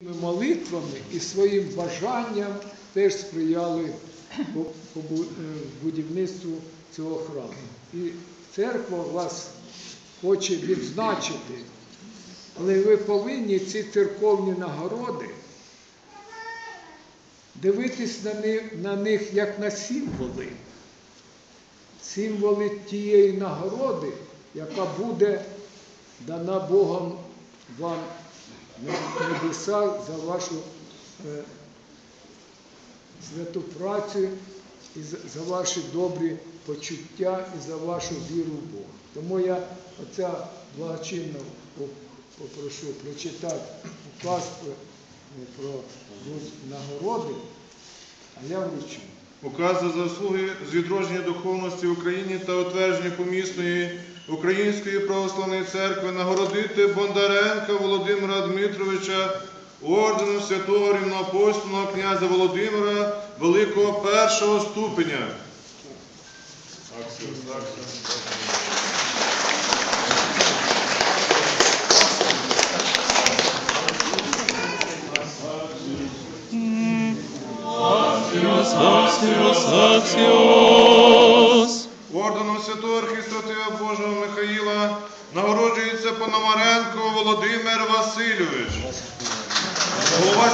молитвами і своїм бажанням теж сприяли е, будівництву цього храму. І церква вас хоче відзначити, але ви повинні ці церковні нагороди дивитись на них, як на символи. Символи тієї нагороди, яка буде дана Богом вам небеса за вашу е, святу працю і за, ваші добрі почуття і за вашу віру в Бога. Тому я оця благочинно попрошу прочитати указ про, про нагороди, а я вручу. Указ за заслуги з відродження духовності в Україні та утвердження помісної Української православної церкви нагородити Бондаренка Володимира Дмитровича орденом святого рівноапостольного князя Володимира Великого першого ступеня. Аксіос, аксіос. Аксіос. Святого Божого Михаїла нагороджується Пономаренко Володимир Васильович. Голова